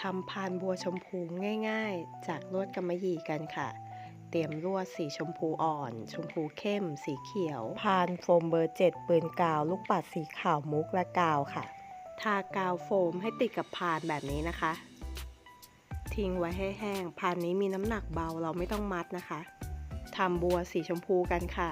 ทำพานบัวชมพูง่ายๆ จากลวดกำมะหยี่กันค่ะ เตรียมลวดสีชมพูอ่อน ชมพูเข้ม สีเขียว พานโฟมเบอร์เจ็ดปืนกาว ลูกปัดสีขาวมุกและกาวค่ะ ทากาวโฟมให้ติดกับพานแบบนี้นะคะ ทิ้งไว้ให้แห้ง พานนี้มีน้ำหนักเบาเราไม่ต้องมัดนะคะทำบัวสีชมพูกันค่ะ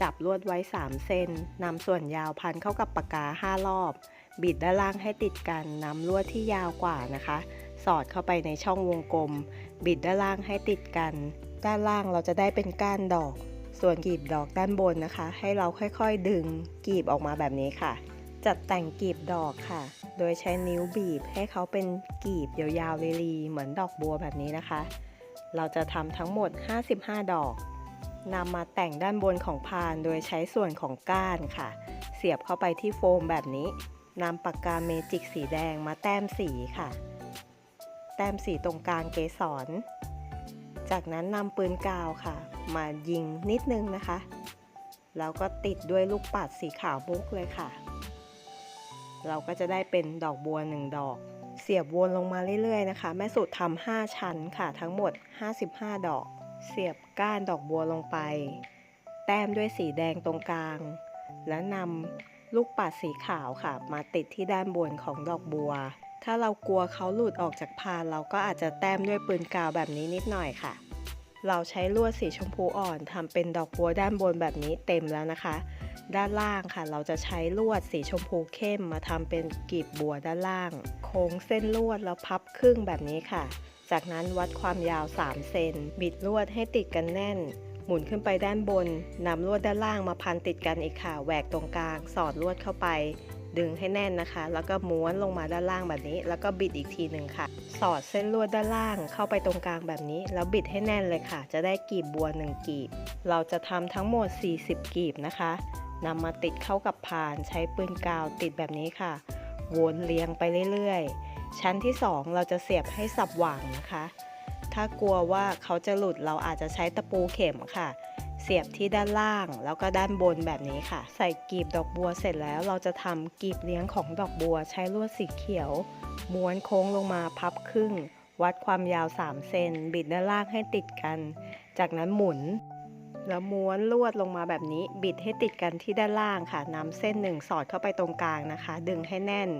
จับลวดไว้ 3 เซนนำส่วนยาวพันเข้ากับปากกา 5 รอบ บิดด้านล่างให้ติดกันนำลวดที่ยาวกว่านะคะ สอดเข้าไปในช่องวงกลม บิดด้านล่างให้ติดกัน ด้านล่างเราจะได้เป็นก้านดอก ส่วนกีบดอกด้านบนนะคะ ให้เราค่อยๆดึงกีบออกมาแบบนี้ค่ะ จัดแต่งกีบดอกค่ะ โดยใช้นิ้วบีบให้เขาเป็นกีบยาวๆลีๆเหมือนดอกบัวแบบนี้นะคะ เราจะทำทั้งหมด 55 ดอกนำมาแต่งด้านบนของพานโดยใช้ส่วนของก้านค่ะ เสียบเข้าไปที่โฟมแบบนี้ นำปากกาเมจิกสีแดงมาแต้มสีค่ะ แต้มสีตรงกลางเกสร จากนั้นนำปืนกาวค่ะ มายิงนิดนึงนะคะ แล้วก็ติดด้วยลูกปัดสีขาวมุกเลยค่ะ เราก็จะได้เป็นดอกบัวหนึ่งดอก เสียบวนลงมาเรื่อยๆนะคะ แม่สุดทำ5ชั้นค่ะ ทั้งหมด 55 ดอก เสียบก้านดอกบัวลงไป แต้มด้วยสีแดงตรงกลาง แล้วนำ ลูกปัดสีขาวค่ะ มาติดที่ด้านบนของดอกบัว ถ้าเรากลัวเขาหลุดออกจากพานเราก็อาจจะแต้มด้วยปืนกาวแบบนี้นิดหน่อยค่ะ เราใช้ลวดสีชมพูอ่อนทำเป็นดอกบัวด้านบนแบบนี้เต็มแล้วนะคะ ด้านล่างค่ะ เราจะใช้ลวดสีชมพูเข้มมาทำเป็นกีบบัวด้านล่าง โค้งเส้นลวดแล้วพับครึ่งแบบนี้ค่ะ จากนั้นวัดความยาว 3 เซนบิดลวดให้ติดกันแน่น มุนขึ้นไปด้านบนนำลวดด้านล่างมาพันติดกันอีกค่ะแหวกตรงกลาง สอดลวดเข้าไป ดึงให้แน่นนะคะ แล้วก็ม้วนลงมาด้านล่างแบบนี้ แล้วก็บิดอีกทีหนึ่งค่ะ สอดเส้นลวดด้านล่างเข้าไปตรงกลางแบบนี้ แล้วบิดให้แน่นเลยค่ะ จะได้กีบบัวหนึ่งกีบ เราจะทำทั้งหมด 40 กีบนะคะนำมาติดเข้ากับพานใช้ปืนกาวติดแบบนี้ค่ะ วนเรียงไปเรื่อยๆ ชั้นที่ 2 เราจะเสียบให้สับหว่างนะคะ ถ้ากลัวว่าเขาจะหลุดเราอาจจะใช้ตะปูเข็มค่ะ เสียบที่ด้านล่างแล้วก็ด้านบนแบบนี้ค่ะ ใส่กีบดอกบัวเสร็จแล้วเราจะทำกีบเลี้ยงของดอกบัว ใช้ลวดสีเขียว ม้วนโค้งลงมาพับครึ่ง วัดความยาว 3 เซนบิดด้านล่างให้ติดกัน จากนั้นหมุนแล้วม้วนลวดลงมาแบบนี้ บิดให้ติดกันที่ด้านล่างค่ะนำเส้นหนึ่งสอดเข้าไปตรงกลางนะคะ ดึงให้แน่น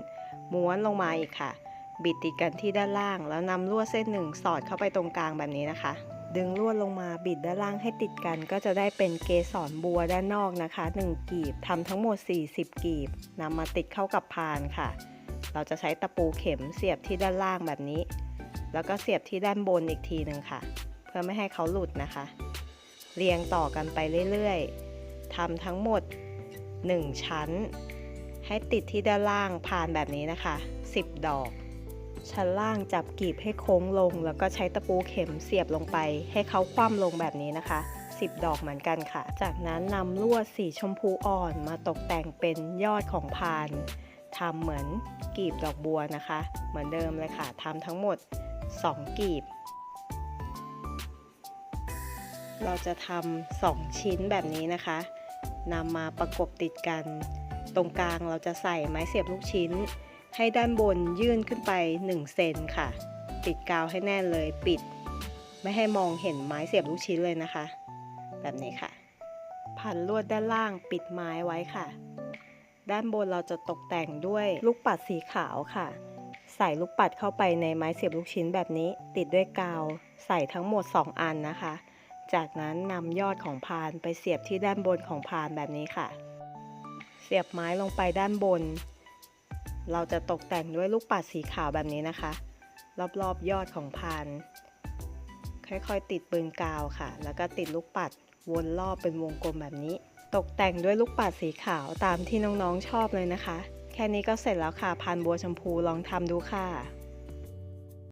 ม้วนลงมาอีกค่ะ บิดติดกันที่ด้านล่าง แล้วนำลวดเส้นหนึ่งสอดเข้าไปตรงกลางแบบนี้นะคะ ดึงลวดลงมาบิดด้านล่างให้ติดกัน ก็จะได้เป็นเกสรบัวด้านนอกนะคะ 1 กีบทำทั้งหมด 40 กีบนำมาติดเข้ากับพานค่ะ เราจะใช้ตะปูเข็มเสียบที่ด้านล่างแบบนี้ แล้วก็เสียบที่ด้านบนอีกทีหนึ่งค่ะ เพื่อไม่ให้เขาหลุดนะคะ เรียงต่อกันไปเรื่อยๆทำทั้งหมด 1 ชั้น ให้ติดที่ด้านล่างพานแบบนี้นะคะ 10 ดอก ชั้นล่างจับกีบให้โค้งลง แล้วก็ใช้ตะปูเข็มเสียบลงไป ให้เขาคว่ำลงแบบนี้นะคะ 10 ดอกเหมือนกันค่ะ จากนั้นนำลวดสีชมพูอ่อนมาตกแต่งเป็นยอดของพานทำเหมือนกีบดอกบัวนะคะ เหมือนเดิมเลยค่ะทำทั้งหมด 2 กีบ เราจะทำสองชิ้นแบบนี้นะคะนำมาประกบติดกัน ตรงกลางเราจะใส่ไม้เสียบลูกชิ้น ให้ด้านบนยื่นขึ้นไป 1 เซนค่ะ ติดกาวให้แน่นเลยปิด ไม่ให้มองเห็นไม้เสียบลูกชิ้นเลยนะคะ แบบนี้ค่ะ พันลวดด้านล่างปิดไม้ไว้ค่ะ ด้านบนเราจะตกแต่งด้วยลูกปัดสีขาวค่ะ ใส่ลูกปัดเข้าไปในไม้เสียบลูกชิ้นแบบนี้ ติดด้วยกาว ใส่ทั้งหมด 2 อันนะคะ จากนั้นนำยอดของพานไปเสียบที่ด้านบนของพานแบบนี้ค่ะ เสียบไม้ลงไปด้านบน เราจะตกแต่งด้วยลูกปัดสีขาวแบบนี้นะคะ รอบๆยอดของพาน ค่อยๆ ติดปืนกาวค่ะ แล้วก็ติดลูกปัดวนรอบเป็นวงกลมแบบนี้ ตกแต่งด้วยลูกปัดสีขาวตามที่น้องๆชอบเลยนะคะ แค่นี้ก็เสร็จแล้วค่ะพานบัวชมพูลองทำดูค่ะ